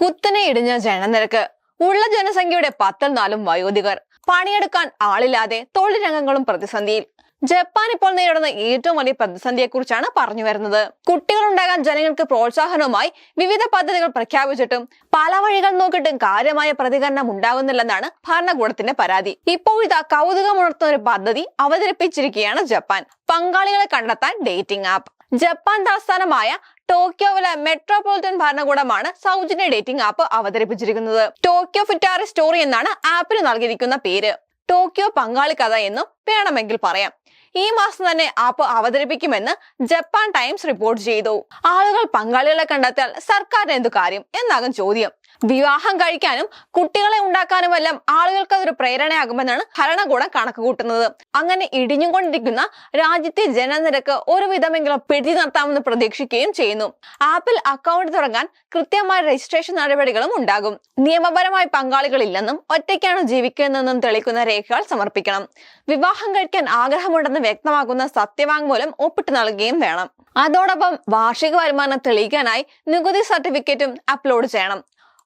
കുത്തനെ ഇടിഞ്ഞ ജനനിരക്ക്. ഉള്ള ജനസംഖ്യയുടെ പത്തിൽ നാലും വയോധികർ. പണിയെടുക്കാൻ ആളില്ലാതെ തൊഴിൽ രംഗങ്ങളും പ്രതിസന്ധിയിൽ. ജപ്പാൻ ഇപ്പോൾ നേരിടുന്ന ഏറ്റവും വലിയ പ്രതിസന്ധിയെക്കുറിച്ചാണ് പറഞ്ഞു വരുന്നത്. കുട്ടികൾ കുട്ടികളുണ്ടാകാൻ ജനങ്ങൾക്ക് പ്രോത്സാഹനവുമായി വിവിധ പദ്ധതികൾ പ്രഖ്യാപിച്ചിട്ടും പല വഴികൾ നോക്കിയിട്ടും കാര്യമായ പ്രതികരണം ഉണ്ടാകുന്നില്ലെന്നാണ് ഭരണകൂടത്തിന്റെ പരാതി. ഇപ്പോൾ ഇതാ കൗതുകമുണർത്തുന്ന ഒരു പദ്ധതി അവതരിപ്പിച്ചിരിക്കുകയാണ് ജപ്പാൻ. പങ്കാളികളെ കണ്ടെത്താൻ ഡേറ്റിംഗ് ആപ്പ്. ജപ്പാൻ തലസ്ഥാനമായ ടോക്കിയോവിലെ മെട്രോപൊളിറ്റൻ ഭരണകൂടമാണ് സൗജന്യ ഡേറ്റിംഗ് ആപ്പ് അവതരിപ്പിച്ചിരിക്കുന്നത്. ടോക്കിയോ ഫിറ്റാറി സ്റ്റോറി എന്നാണ് ആപ്പിന് നൽകിയിരിക്കുന്ന പേര്. ടോക്കിയോ പങ്കാളി കഥ എന്നും വേണമെങ്കിൽ പറയാം. ഈ മാസം തന്നെ ആപ്പ് അവതരിപ്പിക്കുമെന്ന് ജപ്പാൻ ടൈംസ് റിപ്പോർട്ട് ചെയ്തു. ആളുകൾ പങ്കാളികളെ കണ്ടെത്തിയാൽ സർക്കാരിന് എന്തു കാര്യം? എന്നാകും ചോദ്യം. വിവാഹം കഴിക്കാനും കുട്ടികളെ ഉണ്ടാക്കാനുമെല്ലാം ആളുകൾക്ക് അതൊരു പ്രേരണയാകുമെന്നാണ് ഭരണകൂടം കണക്ക് കൂട്ടുന്നത്. അങ്ങനെ ഇടിഞ്ഞുകൊണ്ടിരിക്കുന്ന രാജ്യത്തെ ജനനിരക്ക് ഒരുവിധമെങ്കിലും പിടിച്ചു നിർത്താമെന്ന് പ്രതീക്ഷിക്കുകയും ചെയ്യുന്നു. ആപ്പിൽ അക്കൗണ്ട് തുടങ്ങാൻ കൃത്യമായ രജിസ്ട്രേഷൻ നടപടികളും ഉണ്ടാകും. നിയമപരമായി പങ്കാളികളില്ലെന്നും ഒറ്റയ്ക്കാണ് ജീവിക്കുന്നതെന്നും തെളിയിക്കുന്ന രേഖകൾ സമർപ്പിക്കണം. വിവാഹം കഴിക്കാൻ ആഗ്രഹമുണ്ടെന്ന് വ്യക്തമാക്കുന്ന സത്യവാങ്മൂലം ഒപ്പിട്ട് നൽകുകയും വേണം. അതോടൊപ്പം വാർഷിക വരുമാനം തെളിയിക്കാനായി നികുതി സർട്ടിഫിക്കറ്റും അപ്ലോഡ് ചെയ്യണം.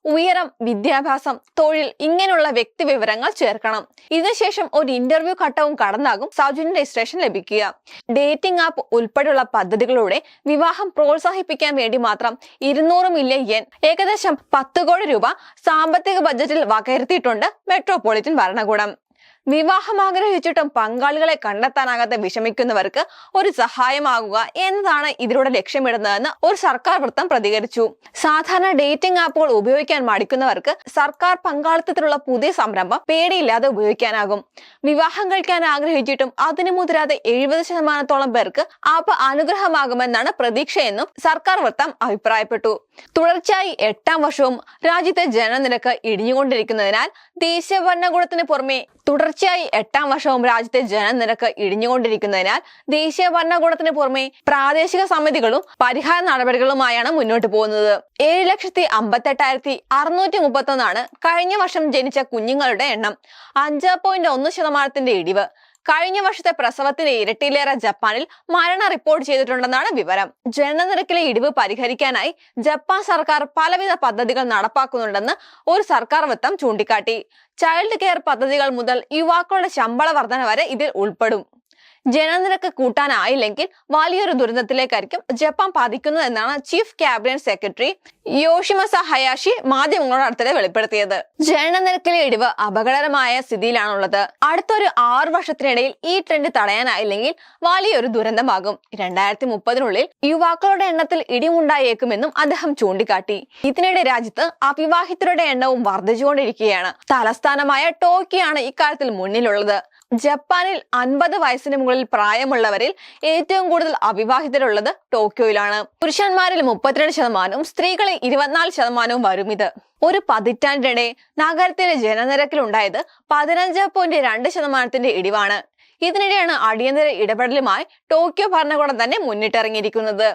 ഉയരം വിദ്യാഭ്യാസം തൊഴിൽ ഇങ്ങനെയുള്ള വ്യക്തി വിവരങ്ങൾ ചേർക്കണം. ഇതിനുശേഷം ഒരു ഇന്റർവ്യൂ ഘട്ടവും കടന്നാകും സൗജന്യ രജിസ്ട്രേഷൻ ലഭിക്കുക. ഡേറ്റിംഗ് ആപ്പ് ഉൾപ്പെടെയുള്ള പദ്ധതികളിലൂടെ വിവാഹം പ്രോത്സാഹിപ്പിക്കാൻ വേണ്ടി മാത്രം ഇരുന്നൂറ് മില്യൺ യെൻ ഏകദേശം പത്ത് കോടി രൂപ സാമ്പത്തിക ബജറ്റിൽ വകയിരുത്തിയിട്ടുണ്ട് മെട്രോപൊളിറ്റൻ ഭരണകൂടം. വിവാഹം ആഗ്രഹിച്ചിട്ടും പങ്കാളികളെ കണ്ടെത്താനാകാതെ വിഷമിക്കുന്നവർക്ക് ഒരു സഹായമാകുക എന്നതാണ് ഇതിലൂടെ ലക്ഷ്യമിടുന്നതെന്ന് ഒരു സർക്കാർ വൃത്തം പ്രതികരിച്ചു. സാധാരണ ഡേറ്റിംഗ് ആപ്പുകൾ ഉപയോഗിക്കാൻ മടിക്കുന്നവർക്ക് സർക്കാർ പങ്കാളിത്തത്തിലുള്ള പുതിയ സംരംഭം പേടിയില്ലാതെ ഉപയോഗിക്കാനാകും. വിവാഹം കഴിക്കാൻ ആഗ്രഹിച്ചിട്ടും അതിനു മുതിരാതെ എഴുപത് ശതമാനത്തോളം പേർക്ക് ആപ്പ് അനുഗ്രഹമാകുമെന്നാണ് പ്രതീക്ഷയെന്നും സർക്കാർ വൃത്തം അഭിപ്രായപ്പെട്ടു. തുടർച്ചയായി എട്ടാം വർഷവും രാജ്യത്തെ ജനനിരക്ക് ഇടിഞ്ഞുകൊണ്ടിരിക്കുന്നതിനാൽ ദേശീയ ഭരണകൂടത്തിന് പുറമെ തുടർച്ചയായി എട്ടാം വർഷവും രാജ്യത്തെ ജനനിരക്ക് ഇടിഞ്ഞുകൊണ്ടിരിക്കുന്നതിനാൽ ദേശീയ ഭരണകൂടത്തിന് പുറമെ പ്രാദേശിക സമിതികളും പരിഹാര നടപടികളുമായാണ് മുന്നോട്ട് പോകുന്നത്. ഏഴ് ലക്ഷത്തി അമ്പത്തെട്ടായിരത്തി അറുന്നൂറ്റി മുപ്പത്തൊന്നാണ് കഴിഞ്ഞ വർഷം ജനിച്ച കുഞ്ഞുങ്ങളുടെ എണ്ണം. അഞ്ച് പോയിന്റ് ഒന്ന് ശതമാനത്തിന്റെ ഇടിവ്. കഴിഞ്ഞ വർഷത്തെ പ്രസവത്തിന് ഇരട്ടിയിലേറെ ജപ്പാനിൽ മരണ റിപ്പോർട്ട് ചെയ്തിട്ടുണ്ടെന്നാണ് വിവരം. ജനനനിരക്കിലെ ഇടിവ് പരിഹരിക്കാനായി ജപ്പാൻ സർക്കാർ പലവിധ പദ്ധതികൾ നടപ്പാക്കുന്നുണ്ടെന്ന് ഒരു സർക്കാർ വൃത്തം ചൂണ്ടിക്കാട്ടി. ചൈൽഡ് കെയർ പദ്ധതികൾ മുതൽ യുവാക്കളുടെ ശമ്പള വർധന വരെ ഇതിൽ ഉൾപ്പെടും. ജനനിരക്ക് കൂട്ടാനായില്ലെങ്കിൽ വലിയൊരു ദുരന്തത്തിലേക്കായിരിക്കും Japan പാതിക്കുന്നതെന്നാണ് chief cabinet secretary Yoshimasa Hayashi മാധ്യമങ്ങളോട് അടുത്തിടെ വെളിപ്പെടുത്തിയത്. ജനനിരക്കിലെ ഇടിവ് അപകടകരമായ സ്ഥിതിയിലാണുള്ളത്. അടുത്തൊരു ആറു വർഷത്തിനിടയിൽ ഈ ട്രെൻഡ് തടയാനായില്ലെങ്കിൽ വലിയൊരു ദുരന്തമാകും. രണ്ടായിരത്തി മുപ്പതിനുള്ളിൽ യുവാക്കളുടെ എണ്ണത്തിൽ ഇടിവുണ്ടായേക്കുമെന്നും അദ്ദേഹം ചൂണ്ടിക്കാട്ടി. ഇതിനിടെ രാജ്യത്ത് അവിവാഹിതരുടെ എണ്ണവും വർദ്ധിച്ചുകൊണ്ടിരിക്കുകയാണ്. തലസ്ഥാനമായ ടോക്കിയാണ് ഇക്കാര്യത്തിൽ മുന്നിലുള്ളത്. ജപ്പാനിൽ അൻപത് വയസ്സിന് മുകളിൽ പ്രായമുള്ളവരിൽ ഏറ്റവും കൂടുതൽ അവിവാഹിതരുള്ളത് ടോക്കിയോയിലാണ്. പുരുഷന്മാരിൽ മുപ്പത്തിരണ്ട് ശതമാനവും സ്ത്രീകളിൽ ഇരുപത്തിനാല് ശതമാനവും വരും ഇത്. ഒരു പതിറ്റാണ്ടിനിടെ നഗരത്തിലെ ജനനിരക്കിൽ ഉണ്ടായത് പതിനഞ്ച് പോയിന്റ് രണ്ട് ശതമാനത്തിന്റെ ഇടിവാണ്. ഇതിനിടെയാണ് അടിയന്തര ഇടപെടലുമായി ടോക്കിയോ ഭരണകൂടം തന്നെ മുന്നിട്ടിറങ്ങിയിരിക്കുന്നത്.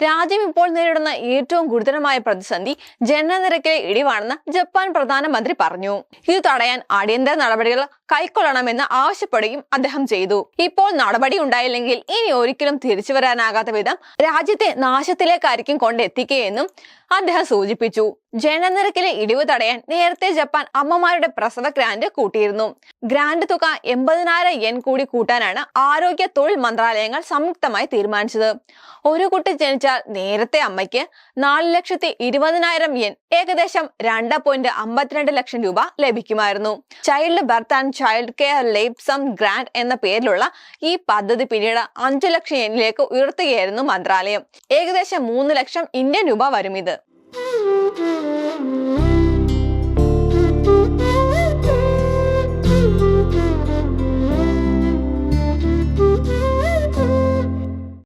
രാജ്യം ഇപ്പോൾ നേരിടുന്ന ഏറ്റവും ഗുരുതരമായ പ്രതിസന്ധി ജനനിരക്കിലെ ഇടിവാണെന്ന് ജപ്പാൻ പ്രധാനമന്ത്രി പറഞ്ഞു. ഇത് തടയാൻ അടിയന്തര നടപടികൾ കൈക്കൊള്ളണമെന്ന് ആവശ്യപ്പെടുകയും അദ്ദേഹം ചെയ്തു. ഇപ്പോൾ നടപടി ഉണ്ടായില്ലെങ്കിൽ ഇനി ഒരിക്കലും തിരിച്ചു വരാനാകാത്ത വിധം രാജ്യത്തെ നാശത്തിലേക്കായിരിക്കും കൊണ്ടെത്തിക്കുകയെന്നും അദ്ദേഹം സൂചിപ്പിച്ചു ജനനിരക്കിലെ ഇടിവ് തടയാൻ നേരത്തെ ജപ്പാൻ അമ്മമാരുടെ പ്രസവ ഗ്രാന്റ് കൂട്ടിയിരുന്നു. ഗ്രാന്റ് തുക എൺപതിനായിരം യെൻ കൂടി കൂട്ടാനാണ് ആരോഗ്യ തൊഴിൽ മന്ത്രാലയങ്ങൾ സംയുക്തമായി തീരുമാനിച്ചത്. ഒരു കുട്ടി ജനിച്ചാൽ നേരത്തെ അമ്മയ്ക്ക് നാല് ലക്ഷത്തി ഇരുപതിനായിരം യെൻ ഏകദേശം രണ്ട് പോയിന്റ് അമ്പത്തിരണ്ട് ലക്ഷം രൂപ ലഭിക്കുമായിരുന്നു. Child birth and child care lump sum grant എന്ന പേരിലുള്ള ഈ പദ്ധതി പിന്നീട് അഞ്ചു ലക്ഷം യെന്നിലേക്ക് ഉയർത്തുകയായിരുന്നു മന്ത്രാലയം. ഏകദേശം മൂന്ന് ലക്ഷം ഇന്ത്യൻ രൂപ വരും ഇത്. Bye.